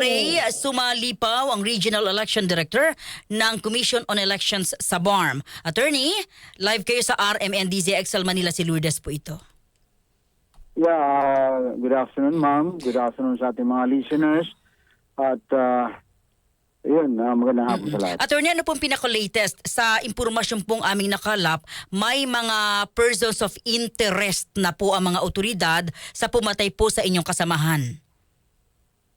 Ray Sumalipaw, ang Regional Election Director ng Commission on Elections sa BARM. Attorney, live kayo sa RMNDZ XL Manila si Lourdes po ito. Yeah, uh, good afternoon, ma'am. Good afternoon sa ating mga listeners. At, uh, yun, uh, magandang hapon sa lahat. Attorney, ano pong pinaka-latest sa impormasyon pong aming nakalap, may mga persons of interest na po ang mga otoridad sa pumatay po sa inyong kasamahan.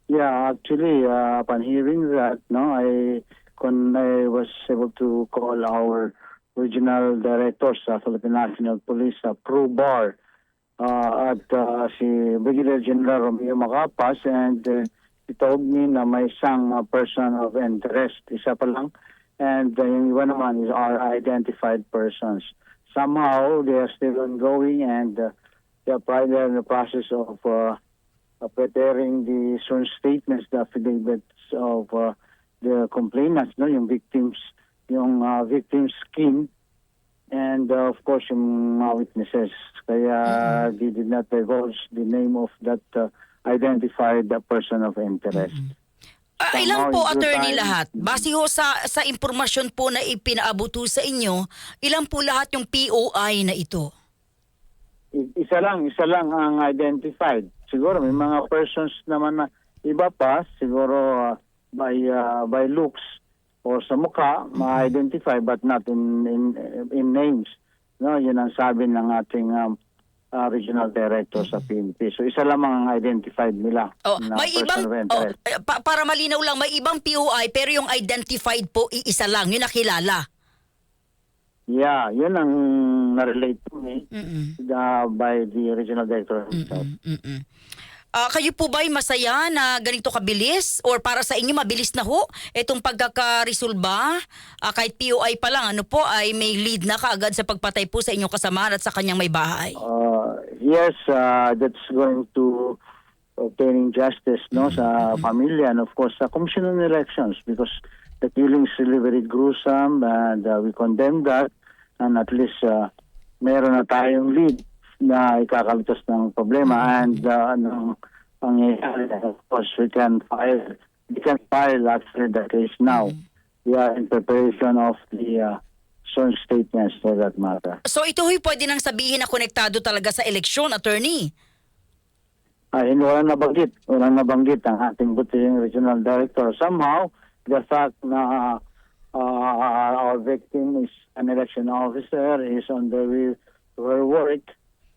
Yeah, actually, uh, upon hearing that, no, I, con- I was able to call our regional director sa Philippine National Police, sa Pro Bar, uh, at uh, si Brigadier General Romeo Macapas, and uh, he told me na may isang uh, person of interest, isa pa lang, and uh, yung iba naman is our identified persons. Somehow, they are still ongoing, and uh, they are probably in the process of uh, uh, preparing the sworn statements, the affidavits of uh, the complainants, no, yung victims, yung uh, victim's skin, and uh, of course yung mga witnesses. Kaya they did not divulge the name of that uh, identified uh, person of interest. Ah, ilang Somehow, po, attorney, time- lahat? Base ho sa, sa impormasyon po na ipinaabuto sa inyo, ilang po lahat yung POI na ito? Isa lang, isa lang ang identified. Siguro may mga persons naman na iba pa, siguro uh, by uh, by looks or sa mukha, ma-identify but not in in in names. No, yun ang sabi ng ating um, uh, regional director sa PNP. So isa lamang ang identified nila. Oh, na may ibang oh, pa- para malinaw lang, may ibang POI pero yung identified po iisa lang, yung nakilala. Yeah, yun ang na-relate to me Mm-mm. uh, by the regional director himself. Mm-mm. Ah, kayo po ba'y masaya na ganito kabilis? Or para sa inyo mabilis na ho? Itong pagkakaresolba, ah, kahit POI pa lang, ano po, ay may lead na kaagad sa pagpatay po sa inyong kasamahan at sa kanyang may bahay. Uh, yes, uh, that's going to obtaining justice no sa pamilya and of course sa Commission on Elections because the killing is really very gruesome and uh, we condemn that and at least uh, meron na tayong lead na ikakalutas ng problema and uh, anong pangyayari of course we can file we can file actually the case now we are in preparation of the uh, sworn statements for that matter So ito ho'y pwede nang sabihin na konektado talaga sa eleksyon, attorney. ay hindi walang nabanggit. Walang nabanggit ang ating buting regional director. Somehow, the fact na uh, our victim is an election officer, is on the way to her work,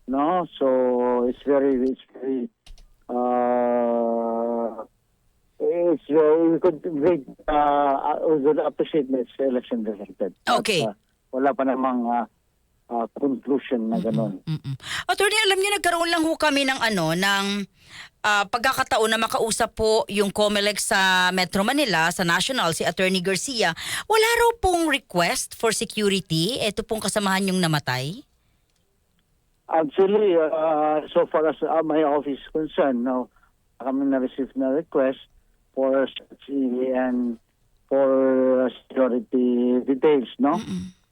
no? So, it's very, it's very, uh, it's very, we could, we, uh, we could appreciate this election resulted. Okay. uh, wala pa namang uh, uh, conclusion na gano'n. Mm-mm. Attorney, alam niyo nagkaroon lang ho kami ng ano ng ah, pagkakataon na makausap po yung COMELEC sa Metro Manila, sa National, si Attorney Garcia. Wala raw pong request for security. Ito pong kasamahan yung namatay. Actually, uh, so far as uh, my office is concerned, no, kami na-receive na request for security and for security details, no?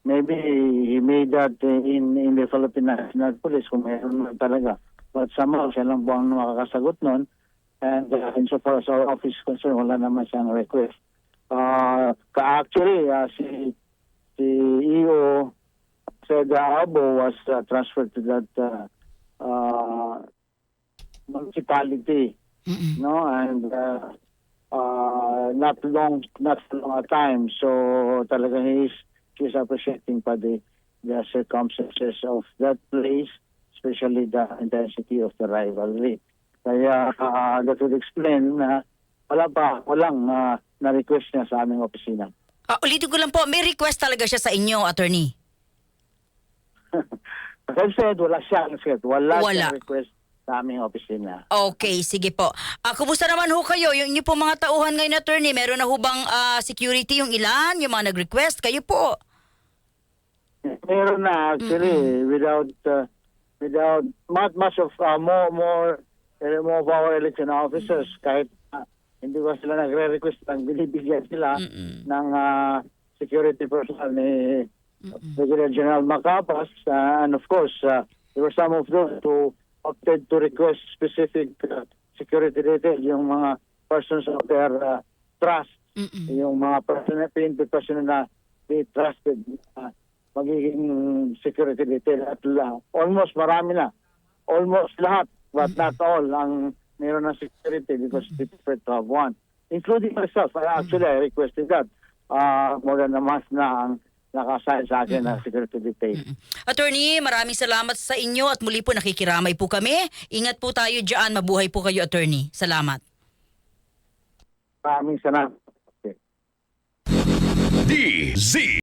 Maybe he made that uh, in in the Philippine National Police kung meron talaga. But somehow, siya lang po ang makakasagot nun. And uh, insofar as our office is concerned, wala naman siyang request. Uh, ka-actually, uh, si, si EO said uh, Abo was uh, transferred to that uh, uh, municipality, no, and uh, uh, not long, not long a time. So talaga he is he's appreciating pa the the circumstances of that place, especially the intensity of the rivalry. Kaya uh, that would explain na wala pa, walang uh, na-request niya sa aming opisina. Ah, ulitin ko lang po, may request talaga siya sa inyo, attorney. As I said, wala request. Wala, Wala. siyang request sa aming opisina. Okay, sige po. Ah, kumusta naman ho kayo? Yung inyo po mga tauhan ngayon, attorney, meron na ho bang ah, security yung ilan? Yung mga nag-request? Kayo po. Meron na actually without uh, without not much of uh, more more uh, more of our election officers kahit uh, hindi ko sila nagre-request lang binibigyan sila Mm-mm. ng uh, security personnel ni Brigadier General Macapas uh, and of course uh, there were some of those who opted to request specific uh, security detail yung mga persons of their uh, trust, Mm-mm. yung mga personnel, PNP personnel na they trusted uh, magiging security detail at la, almost marami na. Almost lahat, but not all ang meron ng security because they prefer to have one. Including myself. I actually, I requested that. Uh, more than a month na ang nakasign sa akin na security detail. Attorney, maraming salamat sa inyo at muli po nakikiramay po kami. Ingat po tayo dyan. Mabuhay po kayo, attorney. Salamat. Maraming salamat. DZ